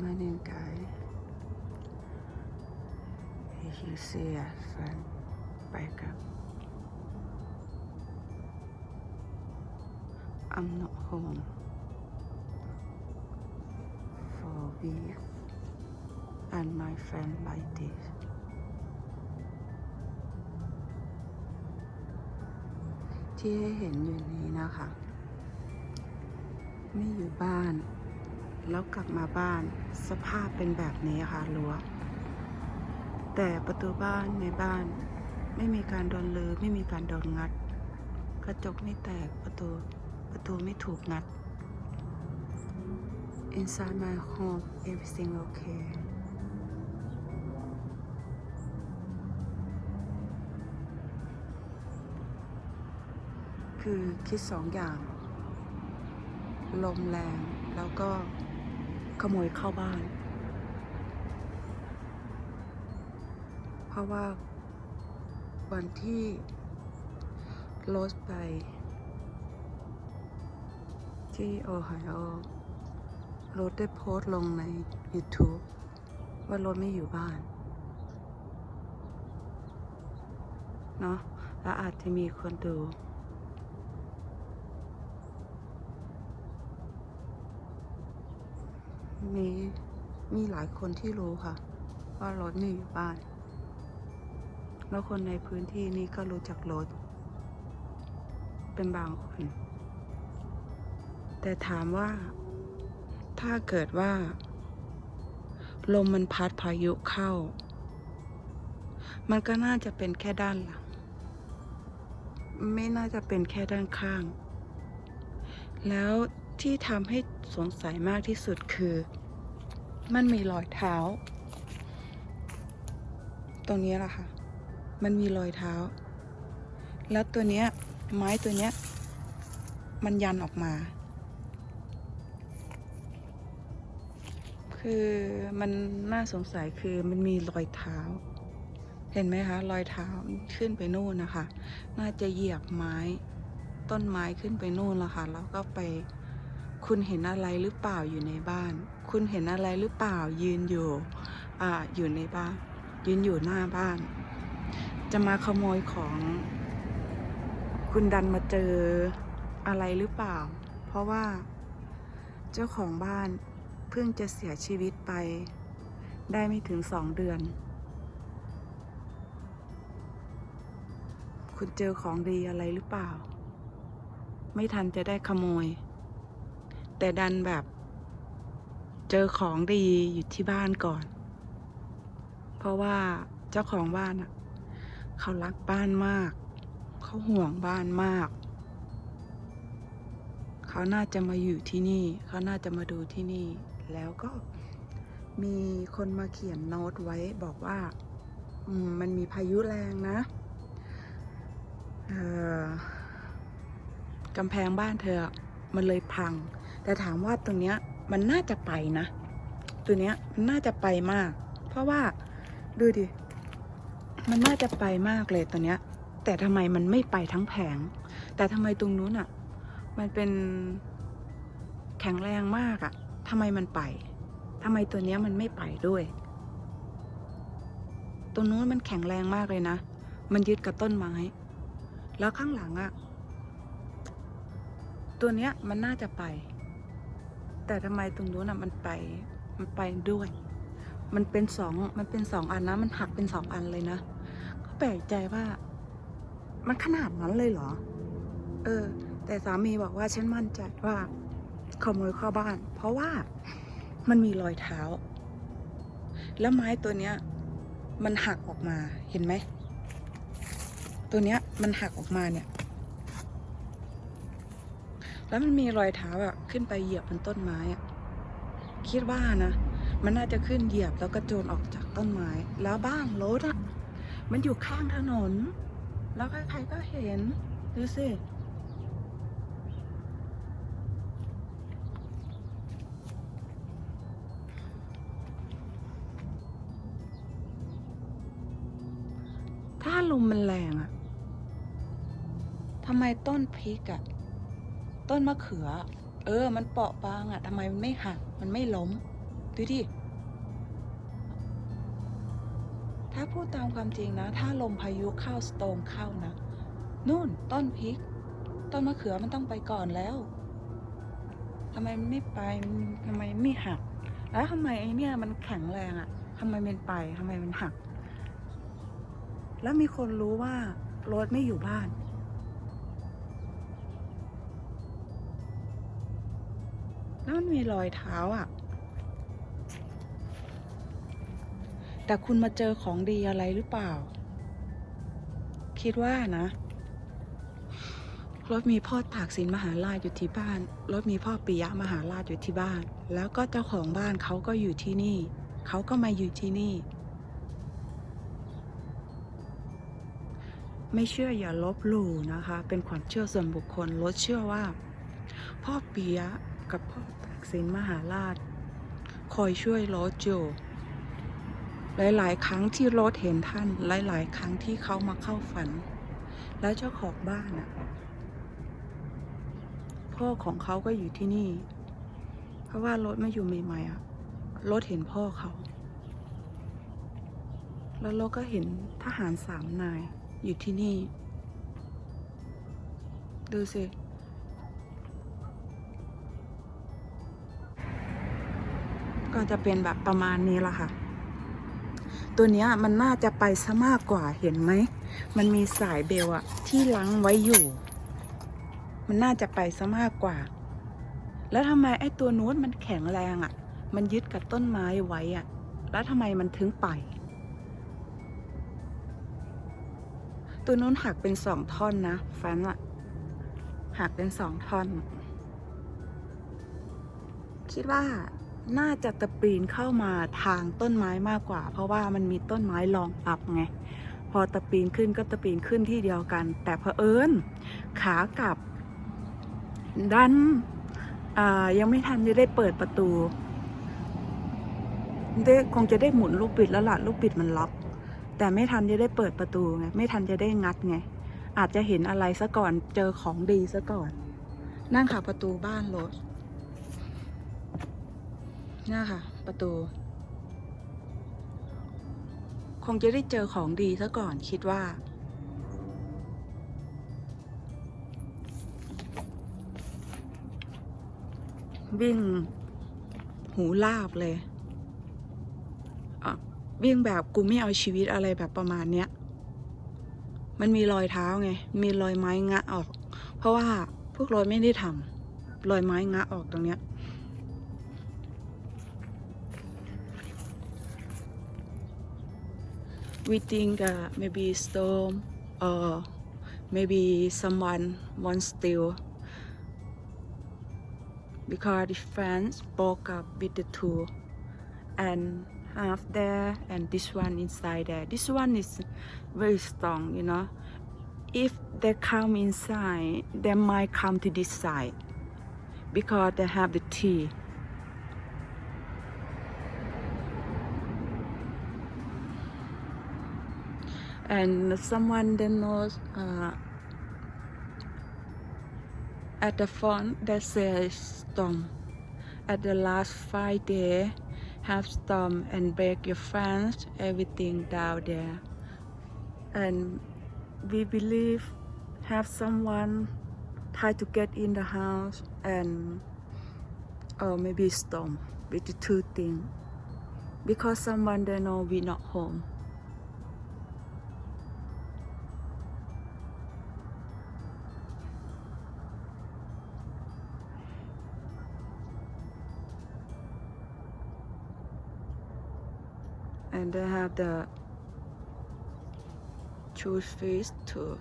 morning guys. As you see our friend back up. I'm not home for a week and my friend like this ที่ให้เห็นอยู่นี้นะคะ ไม่อยู่บ้าน แล้วกลับมาบ้านสภาพเป็นแบบนี้ค่ะรั้วแต่ประตูบ้านในบ้าน ไม่มีการโดนลือไม่มีการโดนงัด กระจกไม่แตกประตูประตูไม่ถูกงัด Inside my home everything okay คือคิดสองอย่าง ลมแรงแล้วก็ขโมยเข้าบ้าน เพราะว่าวันที่โรสไป ที่โอไฮโอ รสได้โพสต์ลงใน YouTube ว่ารสไม่อยู่บ้าน เนาะแล้วอาจจะมีคนดู มีมีหลายคนที่รู้ค่ะ ว่ารถไม่อยู่บ้าน แล้วคนในพื้นที่นี้ก็รู้จักรถ เป็นบางคน แต่ถามว่า ถ้าเกิดว่า ลมมันพัดพายุเข้า มันก็น่าจะเป็นแค่ด้านหลัง ไม่น่าจะเป็นแค่ด้านข้าง แล้วที่ทำให้สงสัยมากที่สุดคือ มันมีรอยเท้า ตรงนี้แหละค่ะ มันมีรอยเท้า แล้วตัวเนี้ยไม้ตัวเนี้ย มันยันออกมา คือมันน่าสงสัยคือมันมีรอยเท้า เห็นไหมคะ รอยเท้าขึ้นไปนู่นนะคะ น่าจะเหยียบไม้ต้นไม้ขึ้นไปนู่นแล้วค่ะ แล้วก็ไป คุณเห็นอะไรหรือเปล่าอยู่ในบ้าน คุณเห็นอะไรหรือเปล่ายืนอยู่ อ่า อยู่ในบ้าน ยืนอยู่หน้าบ้าน จะมาขโมยของ คุณดันมาเจออะไรหรือเปล่า เพราะว่าเจ้าของบ้าน เพิ่งจะเสียชีวิตไป ได้ไม่ถึงสองเดือน คุณเจอของดีอะไรหรือเปล่า ไม่ทันจะได้ขโมย แต่ดันแบบ เจอของดีอยู่ที่บ้านก่อน เพราะว่าเจ้าของบ้านอะ เขารักบ้านมาก เขาห่วงบ้านมากเขาน่าจะมาอยู่ที่นี่ เขาน่าจะมาดูที่นี่ แล้วก็มีคนมาเขียนโน้ตไว้บอกว่ามันมีพายุแรงนะกำแพงบ้านเธอมันเลยพัง แต่ถามว่าตรงเนี้ยมันน่าจะไปนะ ตัวเนี้ยมันน่าจะไปมาก เพราะว่าดูดิ มันน่าจะไปมากเลยตัวเนี้ย แต่ทำไมมันไม่ไปทั้งแผง แต่ทำไมตรงนู้นอะ มันเป็นแข็งแรงมากอะ ทำไมมันไปทำไมตัวเนี้ยมันไม่ไปด้วยตรงนู้นมันแข็งแรงมากเลยนะ มันยึดกับต้นไม้ แล้วข้างหลังอะตัวเนี้ยมันน่าจะไป แต่ทำไมตรงนู้นอะมันไป มันไปด้วย มันเป็นสองมันเป็นสองอันนะ มันหักเป็นสองอันเลยนะ ก็แปลกใจว่า มันขนาดนั้นเลยเหรอ เออ แต่สามีบอกว่าฉันมั่นใจว่า ขโมยเข้าบ้าน เพราะว่ามันมีรอยเท้า แล้วไม้ตัวเนี้ย มันหักออกมาเห็นไหม ตัวเนี้ยมันหักออกมาเนี่ย แล้วมันมีรอยเท้าอะขึ้นไปเหยียบบนต้นไม้อะคิดว่านะมันน่าจะขึ้นเหยียบแล้วก็โจรออกจากต้นไม้ แล้วบ้างรถอะมันอยู่ข้างถนน แล้วใครๆก็เห็นดูสิ ลมมันแรงอะทำไมต้นพริกอะต้นมะเขือ เออ มันเปราะบางอะทำไมมันไม่หัก มันไม่ล้ม ดูดิ ถ้าพูดตามความจริงนะ ถ้าลมพายุเข้าสโตมเข้านะ นู่นต้นพริก ต้นมะเขือมันต้องไปก่อนแล้วทำไมมันไม่ไปทำไมไม่หัก แล้วทำไมไอ้เนี่ยมันแข็งแรงอะทำไมมันไปทำไมมันหัก แล้วมีคนรู้ว่ารถไม่อยู่บ้าน แล้วมันมีรอยเท้าอะ แต่คุณมาเจอของดีอะไรหรือเปล่า คิดว่านะรถมีพ่อตากสินมหาราชอยู่ที่บ้าน รถมีพ่อปิยะมหาราชอยู่ที่บ้าน แล้วก็เจ้าของบ้านเขาก็อยู่ที่นี่ เขาก็มาอยู่ที่นี่ ไม่เชื่ออย่าลบหลู่นะคะ เป็นความเชื่อส่วนบุคคลรถเชื่อว่า พ่อปิยะกับพ่อตากสินมหาราช คอยช่วยรถอยู่หลาย ๆ ครั้งที่รถเห็นท่าน หลาย ๆ ครั้งที่เขามาเข้าฝัน แล้วเจ้าของบ้านอะพ่อของเขาก็อยู่ที่นี่ เพราะว่ารถมาอยู่ใหม่ๆอะรถเห็นพ่อเขา แล้วเราก็เห็นทหารสามนาย อยู่ที่นี่ ดูสิ ก็จะเป็นแบบประมาณนี้ละค่ะ ตัวเนี้ยมันน่าจะไปซะมากกว่าเห็นไหม มันมีสายเบลอะที่ลังไว้อยู่ มันน่าจะไปซะมากกว่า แล้วทำไมไอ้ตัวนู้นมันแข็งแรงอะมันยึดกับต้นไม้ไว้อะแล้วทำไมมันถึงไป ตัวนู้นหักเป็นสองท่อนนะแฟนอะหักเป็นสองท่อน คิดว่าน่าจะตะปีนเข้ามาทางต้นไม้มากกว่า เพราะว่ามันมีต้นไม้รองรับไง พอตะปีนขึ้นก็ตะปีนขึ้นที่เดียวกัน แต่เผอิญขากลับ ดันยังไม่ทันจะได้เปิดประตูได้คงจะได้หมุนลูกบิดแล้วล่ะลูกบิดมันล็อก แต่ไม่ทันจะได้เปิดประตูไงไม่ทันจะได้งัดไง อาจจะเห็นอะไรซะก่อนเจอของดีซะก่อน นั่งค่ะประตูบ้านรถนี่ค่ะ ประตู คงจะได้เจอของดีซะก่อนคิดว่าวิ่งหูลาบเลย วิ่งแบบกูไม่เอาชีวิตอะไรแบบประมาณเนี้ย มันมีรอยเท้าไง มีรอยไม้งะออก เพราะว่าพวกรอยไม่ได้ทำรอยไม้งะออกตรงเนี้ย we think uh, maybe storm or maybe someone wants steal because the friends broke up with the two and half there and this one inside there. This one is very strong you know. If they come inside they might come to this side because they have the tea. And someone they knows uh, at the front that says storm at the last five day have storm and break your fence everything down there. And we believe have someone try to get in the house and or maybe storm with the two things because someone they know we not home and they have the choose fish too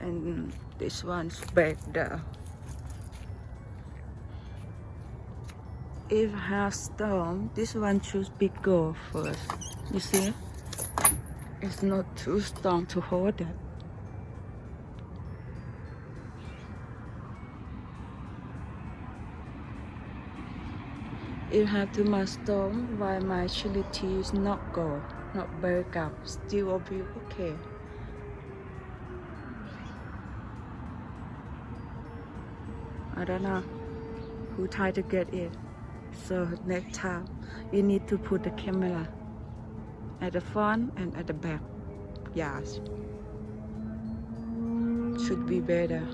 and this one's back there if have storm this one choose big go first. You see? It's not too strong to hold it you have to milestone why my chili tea is not gone, not break up, still will be okay. I don't know who tried to get it. So next time, you need to put the camera at the front and at the back. Yes, should be better.